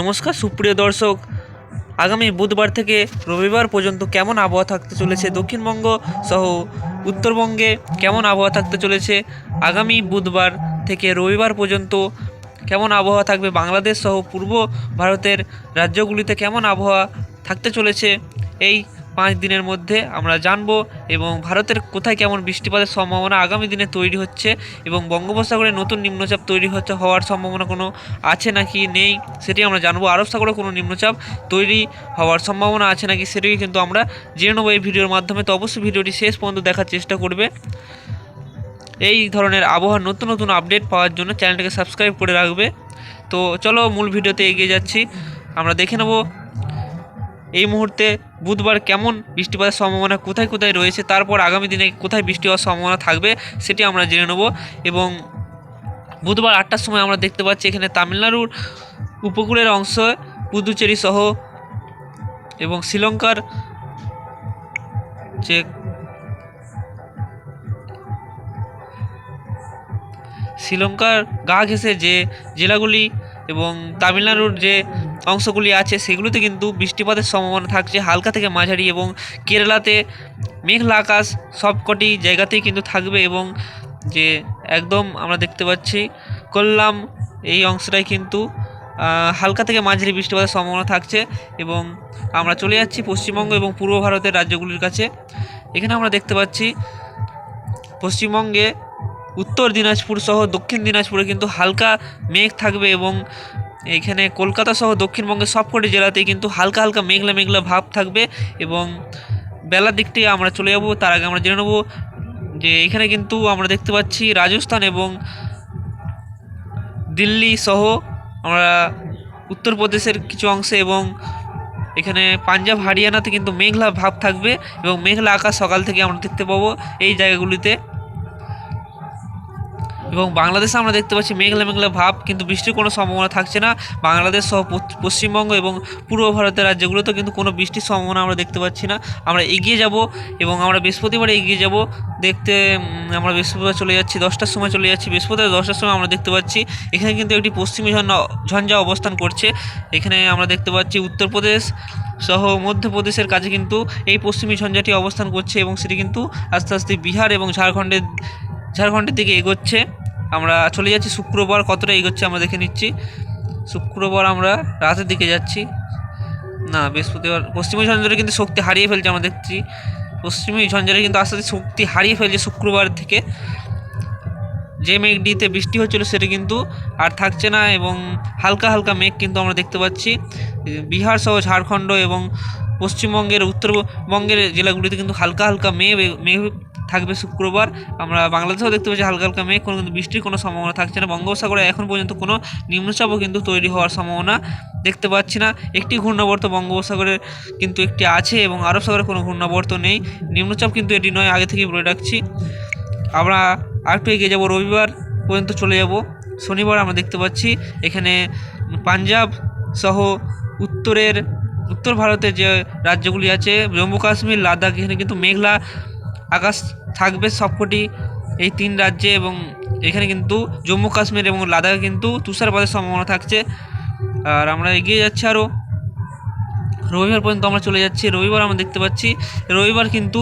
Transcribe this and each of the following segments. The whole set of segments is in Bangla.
নমস্কার, সুপ্রিয় দর্শক। আগামী বুধবার থেকে রবিবার পর্যন্ত কেমন আবহাওয়া থাকতে চলেছে দক্ষিণবঙ্গ সহ উত্তরবঙ্গে কেমন আবহাওয়া থাকতে চলেছে? আগামী বুধবার থেকে রবিবার পর্যন্ত কেমন আবহাওয়া থাকবে? বাংলাদেশ সহ পূর্ব ভারতের রাজ্যগুলিতে কেমন আবহাওয়া থাকতে চলেছে? এই পাঁচ দিনের মধ্যে আমরা জানব এবং ভারতের কোথায় কেমন বৃষ্টিপাতের সম্ভাবনা আগামী দিনে তৈরি হচ্ছে এবং বঙ্গোপসাগরে নতুন নিম্নচাপ তৈরি হচ্ছে হওয়ার সম্ভাবনা কোনো আছে নাকি নেই সেটি আমরা জানব। আরব সাগরে কোনো নিম্নচাপ তৈরি হওয়ার সম্ভাবনা আছে নাকি সেটাই কিন্তু আমরা জেনে নেব এই ভিডিওর মাধ্যমে। তো অবশ্যই ভিডিওটি শেষ পর্যন্ত দেখার চেষ্টা করবে। এই ধরনের আবহাওয়ার নতুন নতুন আপডেট পাওয়ার জন্য চ্যানেলটাকে সাবস্ক্রাইব করে রাখবে। তো চলো মূল ভিডিওতে এগিয়ে যাচ্ছি। আমরা দেখে নেব এই মুহূর্তে বুধবার কেমন বৃষ্টিপাতের সম্ভাবনা, কোথায় কোথায় রয়েছে, তারপর আগামী দিনে কোথায় বৃষ্টি হওয়ার সম্ভাবনা থাকবে, সেটি আমরা জেনে নেব। এবং বুধবার আটটার সময় আমরা দেখতে পাচ্ছি এখানে তামিলনাড়ুর উপকূলের অংশ, পুদুচেরি সহ এবং শ্রীলঙ্কার যে শ্রীলঙ্কার গা ঘেঁষে যে জেলাগুলি এবং তামিলনাড়ুর যে অংশগুলি আছে, সেগুলিতে কিন্তু বৃষ্টিপাতের সম্ভাবনা থাকছে। হালকা থেকে মাঝারি এবং কেরালাতে মেঘলা আকাশ সবকটি জায়গাতেই কিন্তু থাকবে এবং যে একদম আমরা দেখতে পাচ্ছি কোল্লাম এই অংশটাই কিন্তু হালকা থেকে মাঝারি বৃষ্টিপাতের সম্ভাবনা থাকছে এবং আমরা চলে যাচ্ছি পশ্চিমবঙ্গ এবং পূর্ব ভারতের রাজ্যগুলির কাছে। এখানে আমরা দেখতে পাচ্ছি পশ্চিমবঙ্গে উত্তর দিনাজপুর সহ দক্ষিণ দিনাজপুরে কিন্তু হালকা মেঘ থাকবে এবং এখানে কলকাতা সহ দক্ষিণবঙ্গের সবকটি জেলাতেই কিন্তু হালকা হালকা মেঘলা মেঘলা ভাব থাকবে এবং বেলার দিকটি আমরা চলে যাব। তার আগে আমরা জেনে নেব যে এখানে কিন্তু আমরা দেখতে পাচ্ছি রাজস্থান এবং দিল্লি সহ আমরা উত্তরপ্রদেশের কিছু অংশে এবং এখানে পাঞ্জাব, হরিয়ানাতে কিন্তু মেঘলা ভাব থাকবে এবং মেঘলা আকাশ সকাল থেকে আমরা দেখতে পাবো এই জায়গাগুলিতে। এবং বাংলাদেশে আমরা দেখতে পাচ্ছি মেঘলা মেঘলা ভাব, কিন্তু বৃষ্টির কোনো সম্ভাবনা থাকছে না। বাংলাদেশ সহ পশ্চিমবঙ্গ এবং পূর্ব ভারতের রাজ্যগুলোতে কিন্তু কোনো বৃষ্টির সম্ভাবনা আমরা দেখতে পাচ্ছি না। আমরা এগিয়ে যাব এবং আমরা বৃহস্পতিবারে এগিয়ে যাব। দেখতে আমরা বৃহস্পতিবার চলে যাচ্ছি, দশটার সময় চলে যাচ্ছি। বৃহস্পতিবার দশটার সময় আমরা দেখতে পাচ্ছি, এখানে কিন্তু একটি পশ্চিমী ঝঞ্ঝা ঝঞ্ঝা অবস্থান করছে। এখানে আমরা দেখতে পাচ্ছি উত্তরপ্রদেশ সহ মধ্যপ্রদেশের কাছে কিন্তু এই পশ্চিমী ঝঞ্ঝাটি অবস্থান করছে এবং সেটি কিন্তু আস্তে আস্তে বিহার এবং ঝাড়খণ্ডের ঝাড়খণ্ডের দিকে এগোচ্ছে। আমরা চলে যাচ্ছি, শুক্রবার কতটা এগোচ্ছে আমরা দেখে নিচ্ছি। শুক্রবার আমরা রাতের দিকে যাচ্ছি। না, বৃহস্পতিবার পশ্চিমী ঝঞ্ঝরে কিন্তু শক্তি হারিয়ে ফেলছে আমরা দেখছি। পশ্চিমী ঝঞ্ঝরে কিন্তু আস্তে আস্তে শক্তি হারিয়ে ফেলছে শুক্রবার থেকে। যে মেঘটিতে বৃষ্টি হচ্ছিল সেটা কিন্তু আর থাকছে না এবং হালকা হালকা মেঘ কিন্তু আমরা দেখতে পাচ্ছি। বিহার সহ ঝাড়খণ্ড এবং পশ্চিমবঙ্গের, উত্তরবঙ্গের জেলাগুলিতে কিন্তু হালকা হালকা মেঘ মেঘ থাকবে শুক্রবার। আমরা বাংলাদেশেও দেখতে পাচ্ছি হালকা হালকা মেঘ কোনো কিন্তু বৃষ্টির কোনো সম্ভাবনা থাকছে না। বঙ্গোপসাগরে এখন পর্যন্ত কোনো নিম্নচাপও কিন্তু তৈরি হওয়ার সম্ভাবনা দেখতে পাচ্ছি না। একটি ঘূর্ণাবর্ত বঙ্গোপসাগরের কিন্তু একটি আছে এবং আরব সাগরে কোনো ঘূর্ণাবর্ত নেই। নিম্নচাপ কিন্তু এটি নয়, আগে থেকেই বলে রাখছি। আমরা আরেকটু এগিয়ে যাব, রবিবার পর্যন্ত চলে যাব। শনিবার আমরা দেখতে পাচ্ছি এখানে পাঞ্জাব সহ উত্তরের উত্তর ভারতে যে রাজ্যগুলি আছে, জম্মু কাশ্মীর, লাদাখ, এখানে কিন্তু মেঘলা আকাশ থাকবে সবকটি এই তিন রাজ্যে এবং এখানে কিন্তু জম্মু কাশ্মীর এবং লাদাখে কিন্তু তুষারপাতের সম্ভাবনা থাকছে। আর আমরা এগিয়ে যাচ্ছি আরও রবিবার পর্যন্ত আমরা চলে যাচ্ছি। রবিবার আমরা দেখতে পাচ্ছি, রবিবার কিন্তু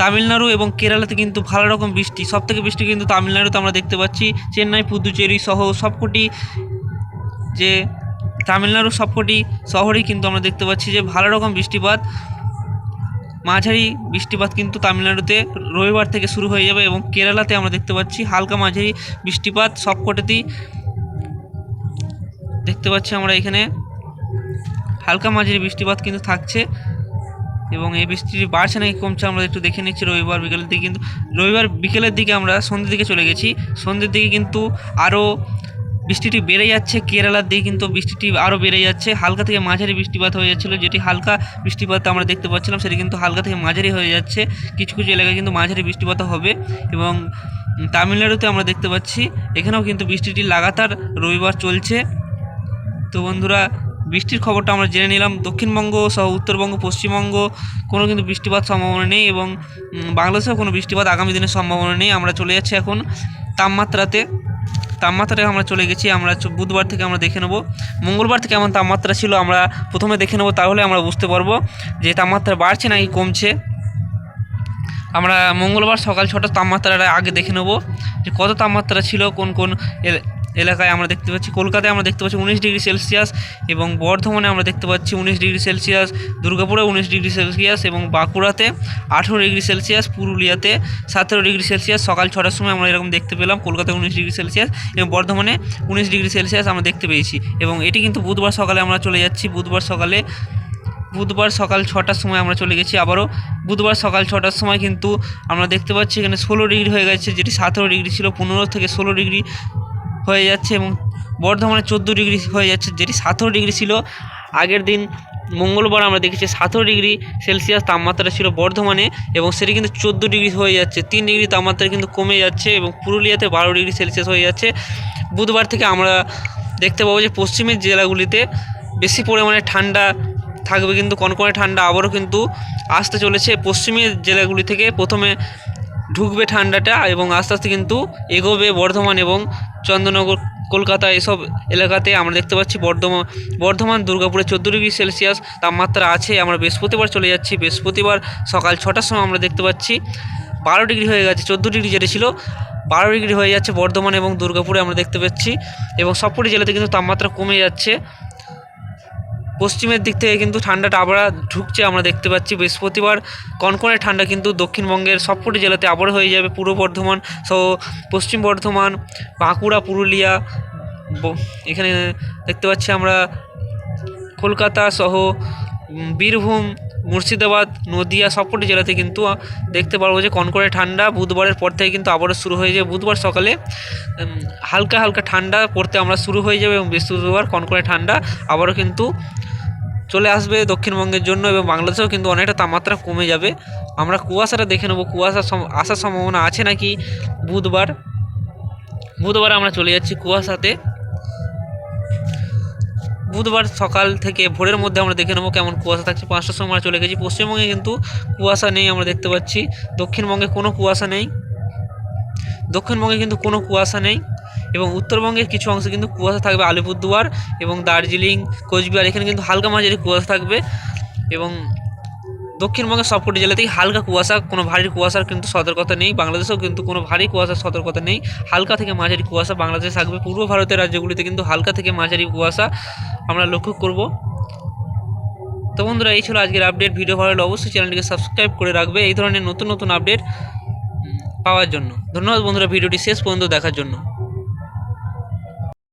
তামিলনাড়ু এবং কেরালাতে কিন্তু ভালো রকম বৃষ্টি। সব থেকে বৃষ্টি কিন্তু তামিলনাড়ুতে আমরা দেখতে পাচ্ছি। চেন্নাই, পুদুচেরি সহ সবকটি যে তামিলনাড়ুর সবকটি শহরেই কিন্তু আমরা দেখতে পাচ্ছি যে ভালো রকম বৃষ্টিপাত। মাঝারি বৃষ্টিপাত কিন্তু তামিলনাড়ুতে রবিবার থেকে শুরু হয়ে যাবে এবং কেরালাতে আমরা দেখতে পাচ্ছি হালকা মাঝারি বৃষ্টিপাত সবকটাতেই। দেখতে পাচ্ছি আমরা এখানে হালকা মাঝারি বৃষ্টিপাত কিন্তু থাকছে এবং এই বৃষ্টি বাড়ছে নাকি কমছে আমরা একটু দেখে নিচ্ছি রবিবার বিকেলের দিকে কিন্তু রবিবার বিকেলের দিকে আমরা সন্ধ্যের দিকে চলে গেছি। সন্ধ্যের দিকে কিন্তু আরও বৃষ্টিটি বেড়ে যাচ্ছে কেরালার দিকে, কিন্তু বৃষ্টিটি আরও বেড়ে যাচ্ছে। হালকা থেকে মাঝারি বৃষ্টিপাত হয়ে যাচ্ছিল, যেটি হালকা বৃষ্টিপাত আমরা দেখতে পাচ্ছিলাম, সেটি কিন্তু হালকা থেকে মাঝারি হয়ে যাচ্ছে। কিছু কিছু এলাকায় কিন্তু মাঝারি বৃষ্টিপাত হবে এবং তামিলনাড়ুতে আমরা দেখতে পাচ্ছি, এখানেও কিন্তু বৃষ্টিটি লাগাতার রবিবার চলছে। তো বন্ধুরা, বৃষ্টির খবরটা আমরা জেনে নিলাম। দক্ষিণবঙ্গ সহ উত্তরবঙ্গ, পশ্চিমবঙ্গ, কোনো কিন্তু বৃষ্টিপাত সম্ভাবনা নেই এবং বাংলাদেশেও কোনো বৃষ্টিপাত আগামী দিনের সম্ভাবনা নেই। আমরা চলে যাচ্ছি এখন তাপমাত্রাতে। তাপমাত্রায় আমরা চলে গেছি, আমরা বুধবার থেকে আমরা দেখে নেব। মঙ্গলবার থেকে এমন তাপমাত্রা ছিল, আমরা প্রথমে দেখে নেব, তাহলে আমরা বুঝতে পারব যে তাপমাত্রা বাড়ছে নাকি কমছে। আমরা মঙ্গলবার সকাল ছটার তাপমাত্রাটা আগে দেখে নেব যে কত তাপমাত্রা ছিল, কোন কোন এলাকায় আমরা দেখতে পাচ্ছি, কলকাতায় আমরা দেখতে পাচ্ছি উনিশ ডিগ্রি সেলসিয়াস এবং বর্ধমানে আমরা দেখতে পাচ্ছি উনিশ ডিগ্রি সেলসিয়াস, দুর্গাপুরে উনিশ ডিগ্রি সেলসিয়াস এবং বাঁকুড়াতে আঠেরো ডিগ্রি সেলসিয়াস, পুরুলিয়াতে সতেরো ডিগ্রি সেলসিয়াস। সকাল ছটার সময় আমরা এরকম দেখতে পেলাম, কলকাতায় উনিশ ডিগ্রি সেলসিয়াস এবং বর্ধমানে উনিশ ডিগ্রি সেলসিয়াস আমরা দেখতে পেয়েছি এবং এটি কিন্তু বুধবার সকালে আমরা চলে যাচ্ছি, বুধবার সকালে, বুধবার সকাল ছটার সময় আমরা চলে গেছি আবারও। বুধবার সকাল ছটার সময় কিন্তু আমরা দেখতে পাচ্ছি এখানে ষোলো ডিগ্রি হয়ে গেছে, যেটি সতেরো ডিগ্রি ছিল, পনেরো থেকে ষোলো ডিগ্রি হয়ে যাচ্ছে এবং বর্ধমানে চোদ্দ ডিগ্রি হয়ে যাচ্ছে, যেটি সতেরো ডিগ্রি ছিল। আগের দিন মঙ্গলবার আমরা দেখেছি সতেরো ডিগ্রি সেলসিয়াস তাপমাত্রা ছিল বর্ধমানে এবং সেটি কিন্তু চোদ্দ ডিগ্রি হয়ে যাচ্ছে। তিন ডিগ্রি তাপমাত্রা কিন্তু কমে যাচ্ছে এবং পুরুলিয়াতে বারো ডিগ্রি সেলসিয়াস হয়ে যাচ্ছে। বুধবার থেকে আমরা দেখতে পাবো যে পশ্চিমের জেলাগুলিতে বেশি পরিমাণে ঠান্ডা থাকবে কিন্তু, কনকনে ঠান্ডা আবারও কিন্তু আসতে চলেছে। পশ্চিমের জেলাগুলি থেকে প্রথমে ঢুকবে ঠান্ডাটা এবং আস্তে আস্তে কিন্তু এগোবে বর্ধমান এবং চন্দ্রনগর কলকাতা এসব এলাকাতে আমরা দেখতে পাচ্ছি বর্ধমান বর্ধমান, দুর্গাপুরে চোদ্দ ডিগ্রি সেলসিয়াস তাপমাত্রা আছে। আমরা বৃহস্পতিবার চলে যাচ্ছি। বৃহস্পতিবার সকাল ছটার সময় আমরা দেখতে পাচ্ছি বারো ডিগ্রি হয়ে গেছে, চোদ্দ ডিগ্রি যেটা ছিল, বারো ডিগ্রি হয়ে যাচ্ছে বর্ধমান এবং দুর্গাপুরে আমরা দেখতে পাচ্ছি। এবং সবকটি জেলাতে কিন্তু তাপমাত্রা কমে যাচ্ছে। পশ্চিমের দিক থেকে কিন্তু ঠান্ডাটা আবার ঢুকছে, আমরা দেখতে পাচ্ছি। বৃহস্পতিবার কনকনে ঠান্ডা, কিন্তু দক্ষিণবঙ্গের সবকটি জেলাতে আবার হয়ে যাবে পূর্ব বর্ধমান। সহ পশ্চিম বর্ধমান, বাঁকুড়া, পুরুলিয়া এখানে দেখতে পাচ্ছি আমরা কলকাতা সহ বীরভূম মুর্শিদাবাদ, নদিয়া সবকটি জেলাতে কিন্তু দেখতে পারব যে কনকনে ঠান্ডা বুধবারের পর থেকে কিন্তু আবারও শুরু হয়ে যাবে বুধবার সকালে হালকা হালকা ঠান্ডা পড়তে আমরা শুরু হয়ে যাবে এবং বৃহস্পতিবার কনকনে ঠান্ডা আবারও কিন্তু চলে আসবে দক্ষিণবঙ্গের জন্য এবং বাংলাদেশেও কিন্তু অনেকটা তাপমাত্রা কমে যাবে। আমরা কুয়াশাটা দেখে নেব। কুয়াশা আসার সম্ভাবনা আছে নাকি বুধবার? বুধবার আমরা চলে যাচ্ছি কুয়াশাতে। বুধবার সকাল থেকে ভোরের মধ্যে আমরা দেখে নেব কেমন কুয়াশা থাকছে। পাঁচটার সময় আমরা চলে গেছি। পশ্চিমবঙ্গে কিন্তু কুয়াশা নেই আমরা দেখতে পাচ্ছি। দক্ষিণবঙ্গে কোনো কুয়াশা নেই। দক্ষিণবঙ্গে কিন্তু কোনো কুয়াশা নেই এবং উত্তরবঙ্গের কিছু অংশে কিন্তু কুয়াশা থাকবে আলিপুরদুয়ার এবং দার্জিলিং, কোচবিহার, এখানে কিন্তু হালকা মাঝারি কুয়াশা থাকবে এবং দক্ষিণবঙ্গের সবকটি জেলাতেই হালকা কুয়াশা, কোনো ভারী কুয়াশার কিন্তু সতর্কতা নেই, বাংলাদেশেও কিন্তু কোনো ভারী কুয়াশার সতর্কতা নেই। হালকা থেকে মাঝারি কুয়াশা বাংলাদেশে থাকবে। পূর্ব ভারতের রাজ্যগুলিতে কিন্তু হালকা থেকে মাঝারি কুয়াশা আমরা লক্ষ্য করব। তো বন্ধুরা, এই ছিল আজকের আপডেট ভিডিও ভালো লাগলে অবশ্যই চ্যানেলটিকে সাবস্ক্রাইব করে রাখবে এই ধরনের নতুন নতুন আপডেট পাওয়ার জন্য। ধন্যবাদ বন্ধুরা, ভিডিওটি শেষ পর্যন্ত দেখার জন্য।